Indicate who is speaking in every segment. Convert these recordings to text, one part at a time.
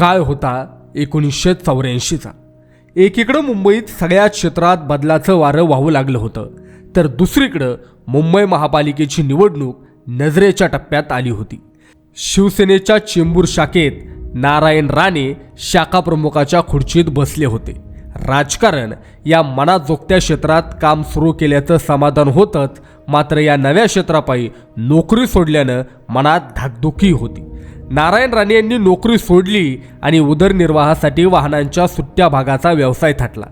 Speaker 1: काळ होता एकोणीसशे चौऱ्याऐंशीचा. एकीकडं मुंबईत सगळ्या क्षेत्रात बदलाचं वारं वाहू लागलं होतं तर दुसरीकडं मुंबई महापालिकेची निवडणूक नजरेच्या टप्प्यात आली होती. शिवसेनेच्या चेंबूर शाखेत नारायण राणे शाखा प्रमुखाच्या खुर्चीत बसले होते. राजकारण या मनाजोगत्या क्षेत्रात काम सुरू केल्याचं समाधान होतंच मात्र या नव्या क्षेत्रापायी नोकरी सोडल्यानं मनात धाकधुकी होती. नारायण राणे यांनी नोकरी सोडली आणि उदरनिर्वाहासाठी वाहनांच्या सुट्ट्या भागाचा व्यवसाय थाटला.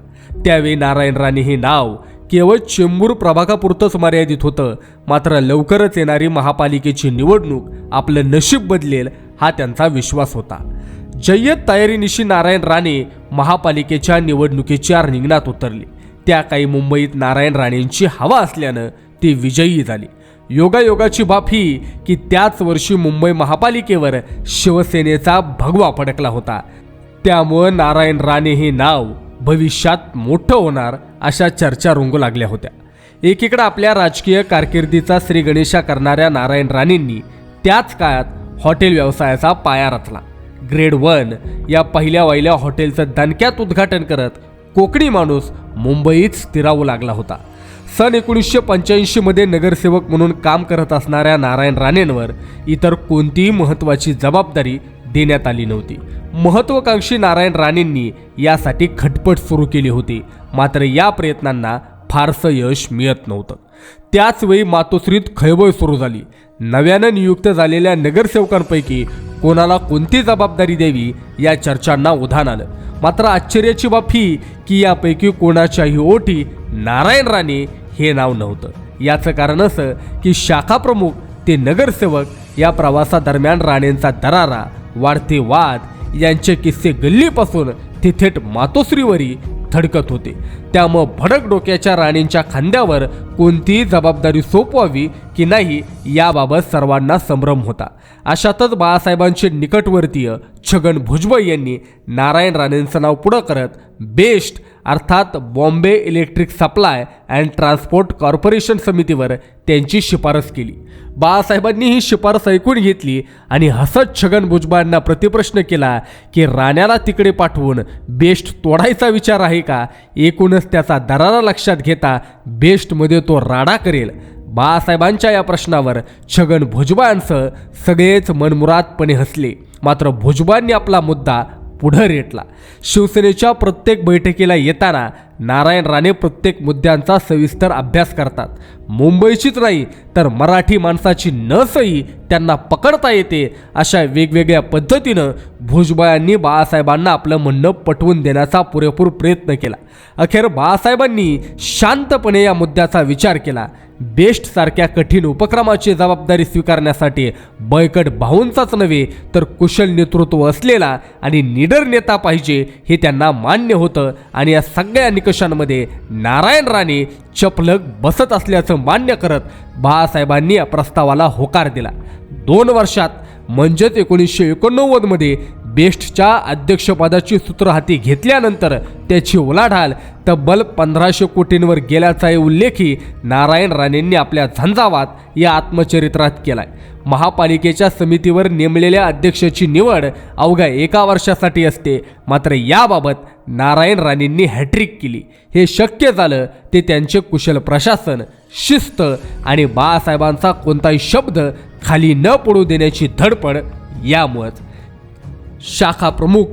Speaker 1: त्यावेळी नारायण राणे हे नाव केवळ चेंबूर प्रभागापुरतंच मर्यादित होतं मात्र लवकरच येणारी महापालिकेची निवडणूक आपलं नशीब बदलेल हा त्यांचा विश्वास होता. जय्यत तयारीनिशी नारायण राणे महापालिकेच्या निवडणुकीच्या रिंगणात उतरले. त्या काही मुंबईत नारायण राणेंची हवा असल्यानं ती विजयी झाली. योगायोगाची बाब ही की त्याच वर्षी मुंबई महापालिकेवर शिवसेनेचा भगवा फडकला होता. त्यामुळं नारायण राणे हे नाव भविष्यात मोठं होणार अशा चर्चा रंगू लागल्या होत्या. एकीकडे आपल्या राजकीय कारकिर्दीचा श्री गणेशा करणाऱ्या नारायण राणेंनी त्याच काळात हॉटेल व्यवसायाचा पाया रचला. ग्रेड वन या पहिल्या वहिल्या हॉटेलचं दणक्यात उद्घाटन करत कोकणी माणूस मुंबईत स्थिरावू लागला होता. सन एकोणीसशे पंच्याऐंशीमध्ये नगरसेवक म्हणून काम करत असणाऱ्या नारायण राणेंवर इतर कोणतीही महत्त्वाची जबाबदारी देण्यात आली नव्हती. महत्त्वाकांक्षी नारायण राणेंनी यासाठी खटपट सुरू केली होती. मात्र या प्रयत्नांना फारसं यश मिळत नव्हतं. त्याचवेळी मातोश्रीत खळबळ सुरू झाली. नव्यानं नियुक्त झालेल्या नगरसेवकांपैकी कोणाला कोणती जबाबदारी द्यावी या चर्चांना उधाण आलं. मात्र आश्चर्याची बाब ही की यापैकी कोणाच्याही ओठी नारायण राणे हे नाव नव्हतं. याचं कारण असं की शाखा प्रमुख ते नगरसेवक या प्रवासादरम्यान राणेंचा दरारा वाढते वाद यांचे किस्से गल्लीपासून ते थेट मातोश्रीवरी थडकत होते. त्यामुळं भडक डोक्याच्या राणींच्या खांद्यावर कोणतीही जबाबदारी सोपवावी की नाही याबाबत सर्वांना संभ्रम होता. अशातच बाळासाहेबांचे निकटवर्तीय छगन भुजबळ यांनी नारायण राणेंचं नाव पुढं करत बेस्ट अर्थात Bombay Electric Supply and Transport Corporation समितीवर त्यांची शिफारस केली. बाळासाहेबांनी ही शिफारस ऐकून घेतली आणि हसत छगन भुजबळांना प्रतिप्रश्न केला की राण्याला तिकडे पाठवून बेस्ट तोडायचा विचार आहे का? एकूण म्हणूनच त्याचा दरारा लक्षात घेता बेस्टमध्ये तो राडा करेल. बाळासाहेबांच्या या प्रश्नावर छगन भुजबळांसह सगळेच मनमुरादपणे हसले. मात्र भुजबळांनी आपला मुद्दा पुढं रेटला. शिवसेनेच्या प्रत्येक बैठकीला येताना नारायण राणे प्रत्येक मुद्द्यांचा सविस्तर अभ्यास करतात. मुंबईचीच नाही तर मराठी माणसाची नसही त्यांना पकडता येते अशा वेगवेगळ्या पद्धतीनं भुजबळांनी बाळासाहेबांना आपलं म्हणणं पटवून देण्याचा पुरेपूर प्रयत्न केला. अखेर बाळासाहेबांनी शांतपणे या मुद्द्याचा विचार केला. बेस्टसारख्या कठीण उपक्रमाची जबाबदारी स्वीकारण्यासाठी बळकट भाऊंचाच नव्हे तर कुशल नेतृत्व असलेला आणि निडर नेता पाहिजे हे त्यांना मान्य होतं आणि या सगळ्या निकषांमध्ये नारायण राणे चपलक बसत असल्याचं मान्य करत बाळासाहेबांनी या प्रस्तावाला होकार दिला. दोन वर्षात म्हणजेच एकोणीसशे एकोणनव्वदमध्ये बेस्टच्या अध्यक्षपदाची सूत्र हाती घेतल्यानंतर त्याची उलाढाल तब्बल पंधराशे कोटींवर गेल्याचाही उल्लेखही नारायण राणेंनी आपल्या झंझावात या आत्मचरित्रात केलाय. महापालिकेच्या समितीवर नेमलेल्या अध्यक्षाची निवड अवघ्या एका वर्षासाठी असते. मात्र याबाबत नारायण राणेंनी हॅट्रिक केली. हे शक्य झालं ते त्यांचे कुशल प्रशासन शिस्त आणि बाळासाहेबांचा कोणताही शब्द खाली न पडू देण्याची धडपड यामुळंच. शाखा प्रमुख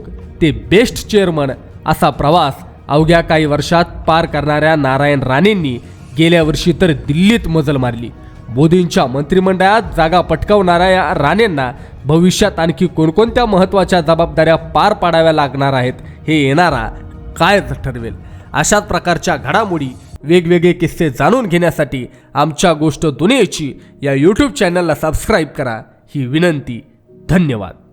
Speaker 1: ते बेस्ट चेअरमन असा प्रवास अवघ्या काही वर्षात पार करणाऱ्या नारायण राणेंनी गेल्या वर्षी तर दिल्लीत मजल मारली. मोदींच्या मंत्रिमंडळात जागा पटकावणाऱ्या या राणेंना भविष्यात आणखी कोणकोणत्या महत्त्वाच्या जबाबदाऱ्या पार पाडाव्या लागणार आहेत हे येणारा कायच ठरवेल. अशाच प्रकारच्या घडामोडी वेगवेगळे किस्से जाणून घेण्यासाठी आमच्या गोष्ट दुनियेची या यूट्यूब चॅनलला सबस्क्राईब करा. ही विनंती. धन्यवाद.